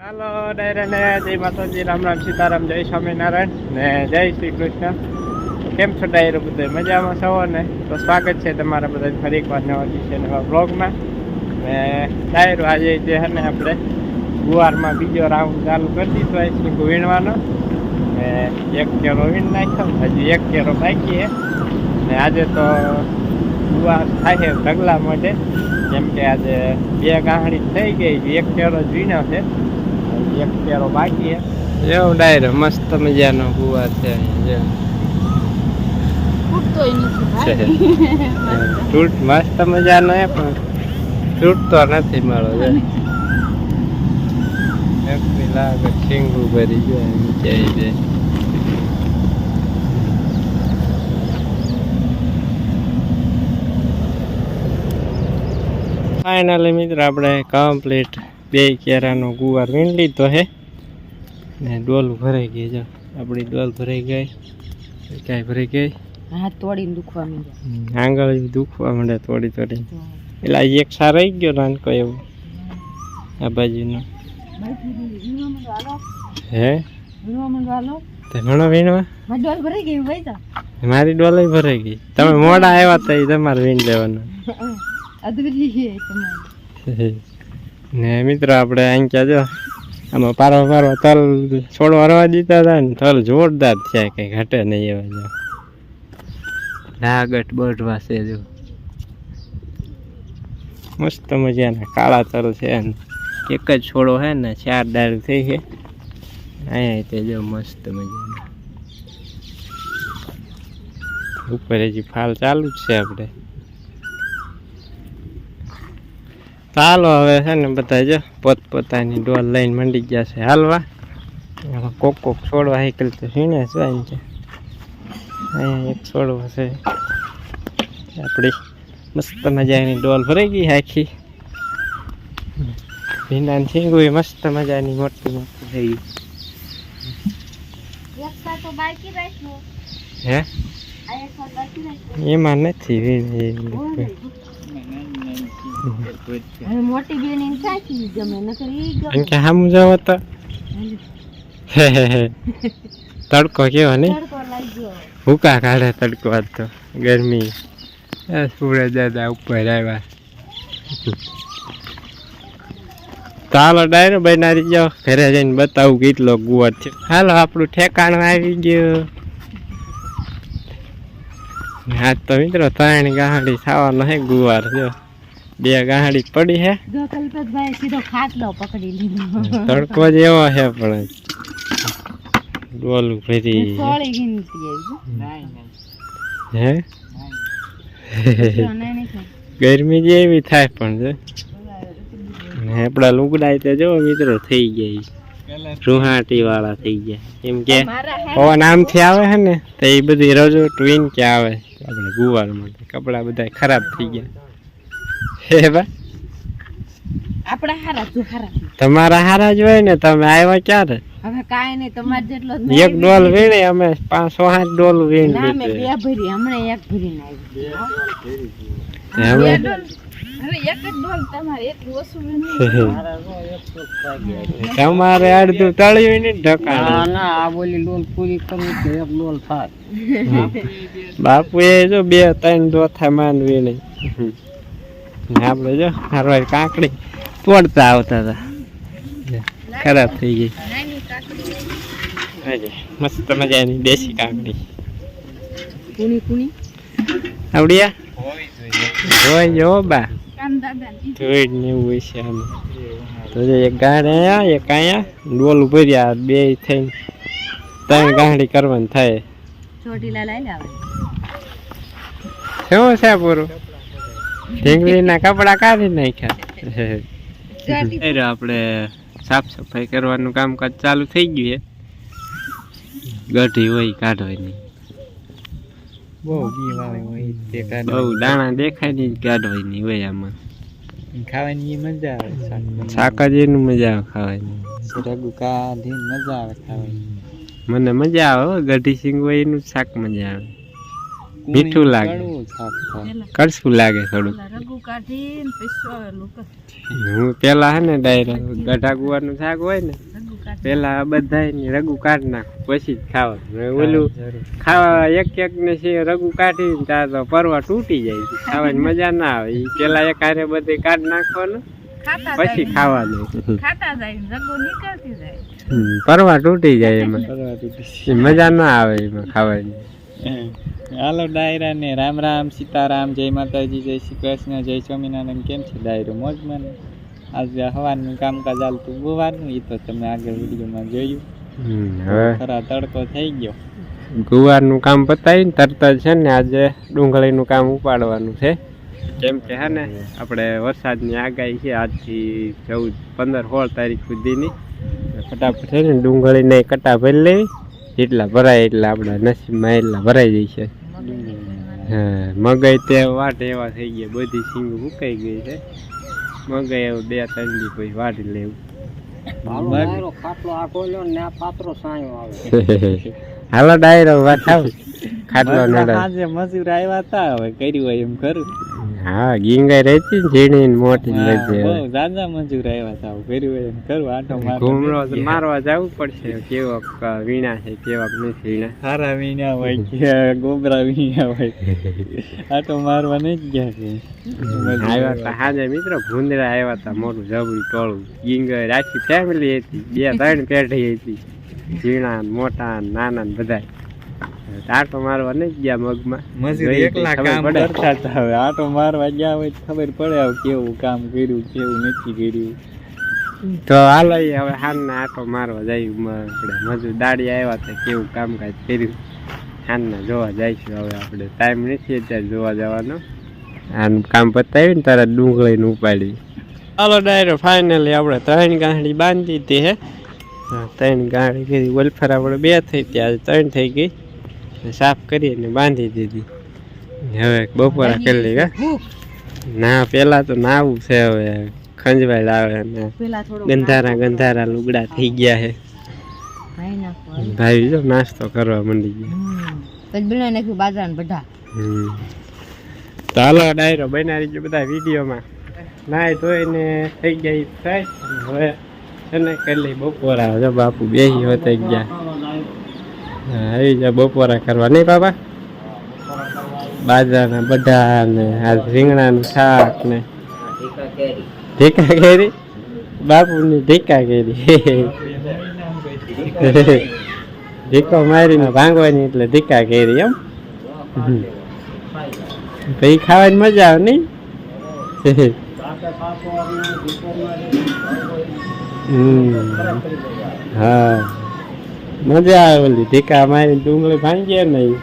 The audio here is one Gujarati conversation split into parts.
ચાલો ડાયરે ને, જય માતાજી, રામ રામ, સીતારામ, જય સ્વામિનારાયણ ને જય શ્રી કૃષ્ણ. કેમ છો ડાયરો બધે? મજામાં છો ને? તો સ્વાગત છે તમારા બધા ફરી એકવાર નવા દિવસે નવા બ્લોગમાં ને ડાયરો આજે જે છે ને આપણે ગુવારમાં બીજો રાઉન્ડ ચાલુ કરી દીધો શીંગું વીણવાનો ને એક કેરો વીણ નાખ્યો, હજી એક કેરો બાકી ને આજે તો ગુવાર થાય ઢગલા માટે. કેમ કે આજે બે ગાહણી થઈ ગઈ, એક કેરો વીણ્યો છે. એક કેરો બાકી એવું ડાયરો મસ્ત મજાનો ગુવા છે તૂટ મસ્ત મજાનો હે પણ નથી ભરી જાય નીચે જાય ફાઇનલી મિત્રો આપણે કમ્પ્લીટ બે કેરાનો ગુવાર વીણ લીધો છે ને ડોલ ભરાઈ ગઈ જો. આપણી ડોલ ભરાઈ ગઈ. કાંઈ ભરાઈ ગઈ? હાથ તોડીને દુખવા માંડે આંગળ દુખવા માંડે થોડી થોડી એટલે એક રહી ગયો નાનકો એવું. આ બાજુનો. હે? ઘણો વીણવા? મારી ડોલે ભરાઈ ગઈ તમે મોડા આવ્યા તો તમારે વીણ લેવાનું. ને મિત્રો આપણે અહીં ક્યાં જો આમાં પારો પારો તલ છોડવા રવા દીધા હતા ને તલ જોરદાર થયા કંઈ ઘટે નહીં એવા જો. ડાગટ બઢવા છે જો. મસ્ત મજાના કાળા તલ છે ને. એક જ છોડો છે ને ચાર દાર થઈ છે. અહીંયા તે જો મસ્ત મજાના. ઉપર હજી ફાલ ચાલુ જ છે આપણે. ચાલો હવે છે ને બધા જો પોતપોતાની ડોલ લઈને મંડી ગયા છે હાલવા. એમાં કોક કોક છોડવા સાયકલ તો છે અહીં છે. અહીંયા એક છોડવો છે. આપણી મસ્ત મજાની ડોલ ભરાઈ ગઈ આખી. ભીંડાની છીંગું મસ્ત મજાની મોટી મોટી થઈ ગઈ. હે? એમાં નથી મોટી બેન એમ સાચી ગમે નકર ઈ એમ કે સામું જાવ તો. હે? હે હે તડકો કેવો તડકો લાગ્યો. ભૂકા કાઢે તડકો આજ તો ગરમી. સૂરજ દાદા ઉપર આવ્યા ચાલો ડાયરો બનાવી જાઓ ઘરે જઈને બતાવું કેટલો ગુવાર છે હાલો આપણું ઠેકાણું આવી ગયું. આજ તો મિત્રો ત્રણ ગાહડી ખાવાનો હે ગુવાર જો. બે ગાહડી પડી હે. જો કલ્પતભાઈ સીધો ખાટલો પકડી લીધો. તડકો જ એવો છે પણ ડોલું ભરી. સોળી ગીનતી આવી હે. જો. ગરમી જેવી થાય પણ છે હેપડા આપણા લુગડા તો જો મિત્રો થઈ ગયા રૂહાટી વાળા થઈ ગયા. એમ કે મારા હે પવન આમથી આવે છે ને તો એ બધી રજો ટ્વીન કે આવે. આપણે ગુવાર માટે કપડા બધા ખરાબ થઈ ગયા. હે બા. આપડા હારા તું હારા. તમારા હારા જ હોય ને તમે આવ્યા ક્યારે? હવે કાંઈ નહીં તમારે જેટલો એક ડોલ વીણે અમે પાંચસો આઠ ડોલ વીણી ના મેં બે ભરી હમણાં એક ભરીને હવે? આવી બે ડોલ. તમારે અડધું તળ્યું ને ઢકાણ. ના આ બોલી ડોલ પૂરી કરવી તો એક ડોલ થાય. બાપુ એ જો બે ત્રણ દોથા માનવી નહીં આપણે જો હારવાર કાંકડી તોડતા આવતા હતા. ખરાબ થઈ ગઈ. નાની કાકડી. હાજી, મસ્ત મજાની દેશી કાંકડી. કુણી કુણી. આવડિયા જોઈ જો બા. ને એવું છે આમ. તો જો એક ગાંઠ અહીંયા એક અહીંયા ડોલ ભર્યા બે થઈને ત્રણ ગાંઠી કરવાની થાય. ચોટીલા લઈ લાવે શું છે પૂરું? ઢીંગલીના કપડા કાઢી નાખ્યા. આપણે સાફ સફાઈ કરવાનું કામકાજ ચાલુ થઈ ગયું છે. ગઢી હોય બહુ વાળી હોય તે બહુ દાણા દેખાય નહીં કાઢવાની હોય આમાં. ખાવાની મજા આવે શાક શાક જ એનું મજા આવે ખાવાની. રગુ મજા આવે ખાવાની. મને મજા આવે હો, ગઢી સિંગ હોય એનું શાક મજા આવે. મીઠું લાગે. કડશું લાગે થોડું. હું પેલા હે ને ડાયરેક્ટ ગઢા ગુવાનું શાક હોય ને પેલા બધા રગુ કાઢી નાખું પછી જ ખાવાનું. ઓલું ખાવા એક એક ને છે રગુ કાઢી ત્યાં તો પરવા તૂટી જાય ખાવાની મજા ના આવે. પેલા એક હારે બધે કાઢી નાખવાનું પછી ખાવાનું ખાતા જાય ને રગુ નીકળતી જાય. હમ, પરવા તૂટી જાય એમાં. મજા ના આવે એમાં ખાવાની. હાલો ડાયરા ને રામ રામ સીતારામ જય માતાજી જય શ્રી કૃષ્ણ જય સ્વામિનારાયણ. કેમ છે ડાયરો? મોજમાં ને? આજે હવાનું કામકાજ હાલતું ગુવારનું એ તો તમે આગળ વિડીયોમાં જોયું. હવે? ખરા તડકો થઈ ગયો. ગુવારનું કામ પતાવીને તરત જ છે ને આજે ડુંગળીનું કામ ઉપાડવાનું છે. કેમ કે હે ને આપણે વરસાદની આગાહી છે આજથી ચૌદ પંદર સોળ તારીખ સુધીની. ફટાફટ છે ને ડુંગળીને કટા ભરી લેવી. જેટલા ભરાય એટલા આપણા નસીબમાં એટલા ભરાઈ જશે હા મગઈ તે વાટ એવા થઈ ગયા બધી સિંગ મુકાઈ ગઈ છે. એવું બે ત્રણ દી પછી વાટી લેવું હાલો ડાયરો વાત આવ. ખાટલો મજૂર આવ્યા હતા હવે કર્યું હોય એમ કરું હા ગીંગાઈ રહેતી ઝીણી ને મોટી ને બધી બહુ. જાજા મજૂર આવ્યા હતા કર્યું હોય આટો ઘૂમરો મારવા જવું પડશે કેવો વીણા છે કેવોક નથી વીણા. સારા વીણા હોય કે ગોબરા વીણા હોય. આટો મારવા નહીં ગયા છે. આવ્યા હતા હાજે મિત્રો ભૂંદરા આવ્યા હતા મોટું જબરું ટોળું. ગીંગાઈ રાખી ફેમિલી હતી બે ત્રણ પેઢી હતી. ઝીણા મોટા નાના બધા આટો મારવા નહીં ગયા મગમાં. મજૂર એકલા કામ કરતા હતા હવે. આટો મારવા ગયા હોય ખબર પડે હવે કેવું કામ કર્યું કેવું નથી કર્યું. તો હાલો હવે હાનના આટો મારવા જાય મજૂર દાડી આવ્યા હતા કેવું કામકાજ કર્યું. હાનના જોવા જઈશું હવે આપણે. ટાઈમ નથી અત્યારે જોવા જવાનો. આનું કામ પતાવી ને તારા ડુંગળીને ઉપાડી. હાલો ડાયરો ફાઇનલી આપણે ત્રણ ગાંઠડી બાંધી હતી હે. ત્રણ ગાંઠડી કરી વલફર આપણે બે થઈ ત્યાં ત્રણ થઈ ગઈ. ને સાફ કરી અને બાંધી દીધી. હવે બપોરા કરી લઈ ના પેલા તો નાવું છે હવે. ખંજવાઈ આવે ને ગંધારા ગંધારા લુગડા થઈ ગયા છે. ભાઈ જો નાસ્તો કરવા માંડી ગયા. બધા હમ. ડાયરો બનાવી ગયો બધા વિડીયોમાં. નાય ધોઈને થઈ ગઈ થાય. હવે એને કરી બપોરા. જો બાપુ બેસી હોતા ગયા. આવી જા બપોરા કરવા. નહીં બાબા? બાજરાના બધા ને આ રીંગણાનું શાક ને. ઢીકા કેરી? બાપુની ઢીકા કેરી. ઢીકો મારીને ભાંગવાની એટલે ઢીકા કેરી એમ. પછી ખાવાની મજા આવે નહીં? હમ. હા. મજા આવે ઓલી ઢીકા મારી ડુંગળી ભાંગીએ નહીં.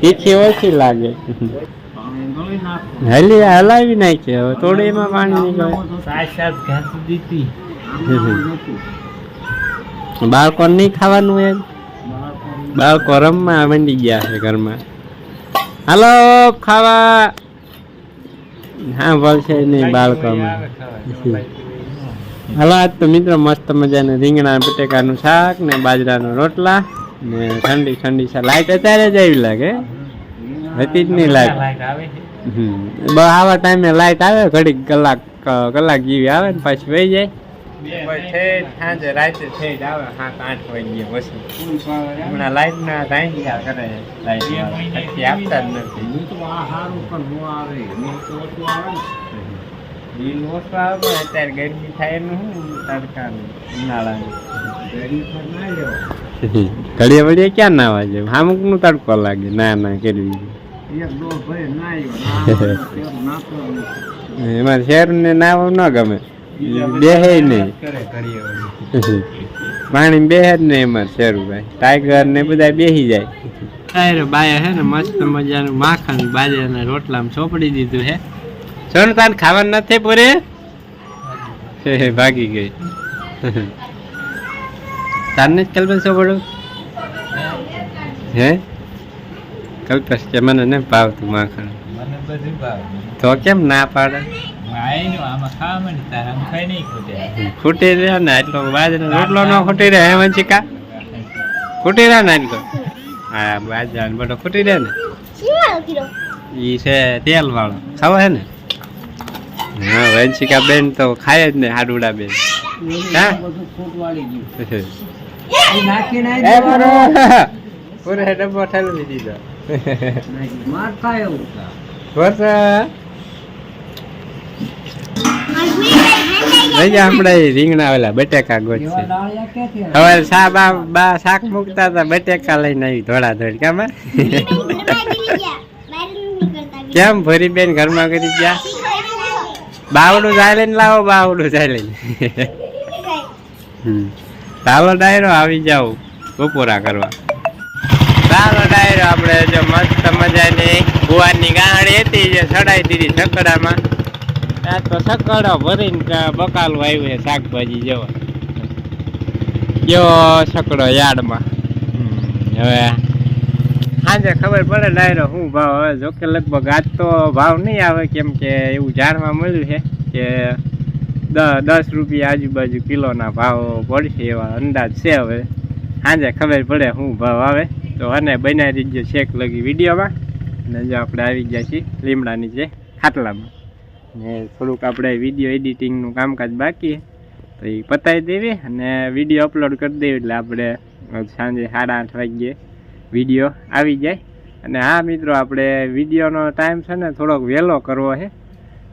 તીખી ઓછી લાગે. હલી હલાવી નાખી હવે થોડી એમાં પાણી નીકળે. બાળકો નહીં ખાવાનું એમ? બાળકો રમવા મંડી ગયા છે ઘરમાં. હાલો ખાવા. હા બોલશે નહીં બાળકોમાં. હાલો આજ તો મિત્રો મસ્ત મજાનું રીંગણા બટેકાનું શાક ને બાજરાના રોટલા ને ઠંડી ઠંડી સા લાઈટ અત્યારે જ આવી લાગે. હતી જ નહીં લાઈટ. હમ. બસ આવા ટાઈમે લાઈટ આવે ઘડીક કલાક કલાક જેવી આવે ને પાછી વહી જાય. સાંજે રાતે થઈ જ આવે સાત આઠ વાગે પછી. હમણાં લાઈટ ના થાય કરે લાઈટ. આપતા જ નથી. બિલ ઓછું આવે અત્યારે ગરમી થાય એનું શું તડકાનું ઉનાળાનું. ઘડીએ વળીએ ક્યાં નાવા જાય અમુકનું તડકો લાગે ના ના કરવી એમાં શહેર ને નાવા ન ગમે. બેહે નહીં. પાણી બેહે જ નહીં એમાં શેરુભાઈ ટાઈગર ને બધા બેસી જાય. ટાયર બાયા હે ને મસ્ત મજાનું માખણ બાજરાના રોટલામાં ચોપડી દીધું હે. સોનું તાન ખાવાનું નથી પૂરે? હે હે, ભાગી ગઈ. તારને જ કલ્પેશ ચોપડું હે? કલ્પેશ કે મને ને ભાવતું માખણ. મને બધું ભાવે. તો કેમ ના પાડે? ખૂટે. ખૂટી રહ્યા ને એટલો બાજરો રોટલો ન ખૂટી રહે હે વંચિકા ખૂટી રહ્યા ને એટલો હા બાજરા બધો ખૂટી રહે ને? ઈ છે તેલ વાળો ખાવા હે ને? હા વંશિકા બેન તો ખાય જ ને હાડુડા બેન હા? પૂરો ડબ્બો ઠલવી દીધો. વર્ષ ભાઈ આપણે રીંગણા ઓલા બટેકા ગોઠશે હવે સા બા બા શાક મૂકતા હતા બટેકા લઈને આવી ધોળા ધોળ. કામ કેમ ભરી બેન ઘરમાં કરી ગયા? બાવડું જાય લઈને લાવો બાવડું જાય લઈને હમ. ચાલો ડાયરો આવી જાવ બપોરા કરવા. ચાલો ડાયરો આપણે જો મસ્ત મજાની કુવારની ગાંડી હતી જે સડાઈ દીધી સકડામાં આ તો સકડો ભરીને બકાલું આવ્યું છે શાકભાજી જેવો. કયો સકડો યાર્ડમાં. હવે સાંજે ખબર પડે ડાયરો શું ભાવ હવે જોકે લગભગ આજ તો ભાવ નહીં આવે કેમ કે એવું જાણવા મળ્યું છે કે દસ રૂપિયા આજુબાજુ કિલોના ભાવ પડશે એવા અંદાજ છે હવે. સાંજે ખબર પડે શું ભાવ આવે. તો અને બનાવી દીધો શેક લગી વિડીયોમાં. અને જો આપણે આવી ગયા છીએ લીમડા નીચે ખાટલામાં. ને થોડુંક આપણે વીડિયો એડિટિંગનું કામકાજ બાકી તો એ પતાવી દેવી અને વીડિયો અપલોડ કરી દેવી એટલે આપણે સાંજે સાડા આઠ વાગ્યે વીડિયો આવી જાય. અને હા મિત્રો, આપણે વિડીયોનો ટાઈમ છે ને થોડોક વહેલો કરવો છે.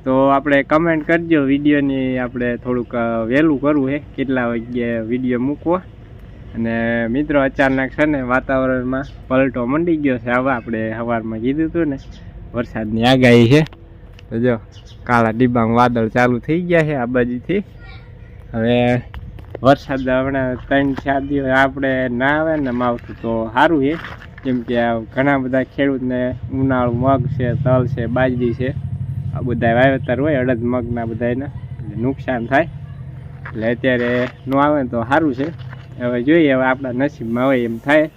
તો આપણે કમેન્ટ કરજો વિડીયોની આપણે થોડુંક વહેલું કરવું છે, કેટલા વાગ્યે વીડિયો મૂકવો. અને મિત્રો, અચાનક છે ને વાતાવરણમાં પલટો મંડી ગયો છે. હવે આપણે સવારમાં કીધું હતું ને, વરસાદની આગાહી છે. તો જો, કાળા ડિબાંગ વાદળ ચાલુ થઈ ગયા છે આ બાજુથી. હવે વરસાદ હમણાં ત્રણ, ચાર દિવસ આપણે ના આવે ને માવઠું તો સારું છે. કેમ કે ઘણા બધા ખેડૂતને ઉનાળુ મગ છે, તલ છે, બાજરી છે, આ બધા વાવેતર હોય, અડદ મગના બધાને નુકસાન થાય. એટલે અત્યારે ન આવે તો સારું છે. હવે જોઈએ, હવે આપણા નસીબમાં હોય એમ થાય.